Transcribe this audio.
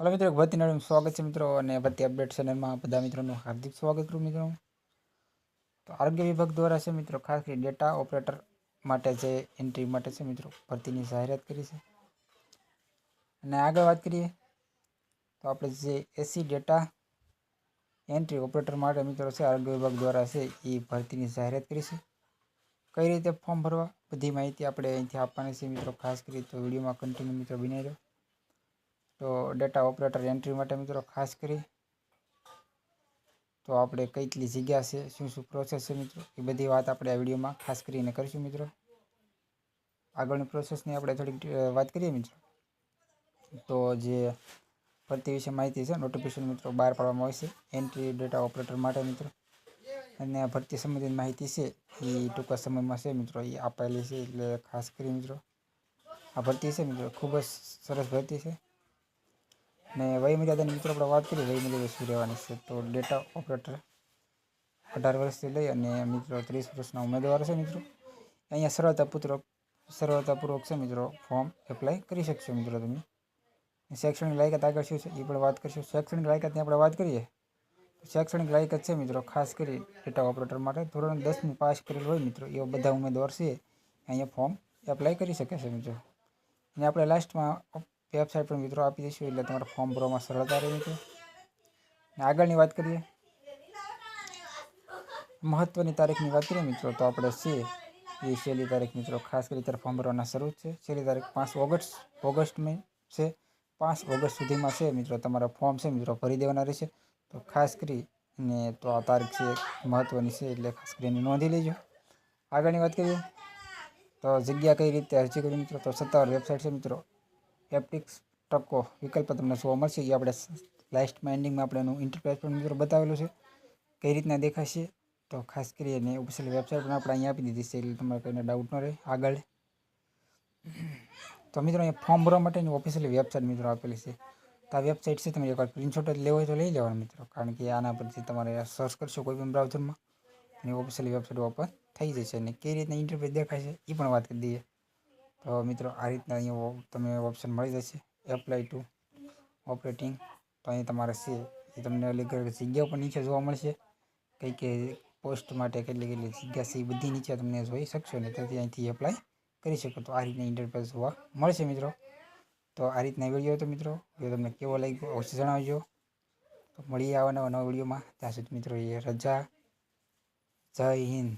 Hello મિત્રો ભરતી નડું સ્વાગત છે મિત્રો અને ભરતી અપડેટ ચેનલમાં બધા મિત્રોનું હાર્દિક સ્વાગત કરું મિત્રો. તો આરોગ્ય વિભાગ દ્વારા છે મિત્રો, ખાસ કરી ડેટા ઓપરેટર માટે જે એન્ટ્રી માટે છે મિત્રો, ભરતીની જાહેરાત કરી છે. અને આગળ વાત કરીએ, તો આપણે જે એસી ડેટા એન્ટ્રી ઓપરેટર માટે મિત્રો છે, આરોગ્ય વિભાગ દ્વારા છે એ ભરતીની જાહેરાત કરી છે. કઈ રીતે ફોર્મ ભરવા, બધી માહિતી આપણે અહીંથી આપવાની છે મિત્રો, ખાસ કરી તો વિડીયોમાં કન્ટિન્યુ મિત્રો બનાવી રહ્યો તો ડેટા ઓપરેટર એન્ટ્રી માટે મિત્રો ખાસ કરી. તો આપણે કેટલી જગ્યા છે, શું શું પ્રોસેસ છે મિત્રો? એ બધી વાત આપણે આ વિડીયોમાં ખાસ કરીને કરીશું મિત્રો. આગળની પ્રોસેસની આપણે થોડીક વાત કરીએ મિત્રો. તો જે ભરતી વિશે માહિતી છે નોટિફિકેશન મિત્રો બહાર પાડવામાં આવશે એન્ટ્રી ડેટા ઓપરેટર માટે મિત્રો. અને ભરતી સંબંધિત માહિતી છે, એ ટૂંકા સમયમાં છે મિત્રો, એ આપેલી છે, એટલે ખાસ કરી મિત્રો. આ ભરતી છે મિત્રો, ખૂબ જ સરસ ભરતી છે. ને વયમર્યાદાની મિત્રો આપણે વાત કરીએ વયમર્યાદા શું રહેવાની છે? તો ડેટા ઓપરેટર અઢાર વર્ષથી લઈ અને મિત્રો ત્રીસ વર્ષના ઉમેદવાર છે મિત્રો. અહીંયા સરળતાપૂર્વક સરળતાપૂર્વક છે મિત્રો ફોર્મ એપ્લાય કરી શકશો મિત્રો તમે. શૈક્ષણિક લાયકાત આગળ શું છે? એ પણ વાત કરીશું. શૈક્ષણિક લાયકાતની આપણે વાત કરીએ. શૈક્ષણિક લાયકાત છે મિત્રો, ખાસ કરી ડેટા ઓપરેટર માટે. ધોરણ દસમી પાસ કરેલ હોય મિત્રો, એવા બધા ઉમેદવાર છે અહીંયા ફોર્મ એપ્લાય કરી શકે છે મિત્રો. અને આપણે લાસ્ટમાં વેબસાઇટ પણ મિત્રો આપી દઈશું, એટલે તમારે ફોર્મ ભરવામાં સરળતા રહે મિત્રો. આગળની વાત કરીએ. મહત્ત્વની તારીખની વાત કરીએ મિત્રો, તો આપણે છે એ છેલ્લી તારીખ મિત્રો. ખાસ કરી ત્યારે ફોર્મ ભરવાના શરૂ છે. છેલ્લી તારીખ પાંચ ઓગસ્ટ ઓગસ્ટમાં છે. પાંચ ઓગસ્ટ સુધીમાં છે મિત્રો, તમારા ફોર્મ છે મિત્રો, ભરી દેવાના રહેશે. તો ખાસ કરી ને તો આ તારીખ છે મહત્ત્વની છે, એટલે ખાસ કરીને નોંધી લેજો. આગળની વાત કરીએ. તો જગ્યા કઈ રીતે અરજી કરી મિત્રો? તો સત્તાવાર વેબસાઇટ છે મિત્રો એપ્ટિક્સ ટકો વિકલ્પ તમને જોવા મળશે. એ આપણે લાસ્ટમાં એન્ડિંગમાં આપણે એનું ઇન્ટરપ્રાઇઝ પણ મિત્રો બતાવેલું છે. કઈ રીતના દેખાશે તો ખાસ કરીને ઓફિશિયલ વેબસાઇટ પણ આપણે અહીંયા આપી દીધી છે. એટલે તમારે કોઈને ડાઉટ ન રહે. આગળ. તો મિત્રો અહીંયા ફોર્મ ભરવા માટેની ઓફિશિયલ વેબસાઇટ મિત્રો આપેલી છે. તો આ વેબસાઇટ છે તમે એકવાર સ્ક્રીનશોટ જ લેવો હોય તો લઈ લેવાનો મિત્રો. કારણ કે આના પરથી તમારે સર્ચ કરશો કોઈ પણ બ્રાઉઝરમાં અને ઓફિશિયલ વેબસાઇટ ઓપન થઈ જશે. અને કઈ રીતના ઇન્ટરફેસ દેખાય છે એ પણ વાત કરી દઈએ. તો મિત્રો, આ રીતના અહીંયા તમને ઓપ્શન મળી જશે. એપ્લાય ટુ ઓપરેટિંગ તો અહીં તમારે છે એ તમને અલગ જગ્યા પણ નીચે જોવા મળશે. કઈ કઈ પોસ્ટ માટે કેટલી કેટલી જગ્યા છે, એ બધી નીચે તમને જોઈ શકશો ને તેથી અહીંથી એપ્લાય કરી શકો. તો આ રીતના ઇન્ટરફેસ જોવા મળશે મિત્રો. તો આ રીતના વીડિયો હતો મિત્રો. વીડિયો તમને કેવો લાગ્યો અવશ્ય જણાવજો. તો મળીએ આવા નવા નવા વિડીયોમાં ત્યાં સુધી મિત્રો, એ રજા. જય હિન્દ.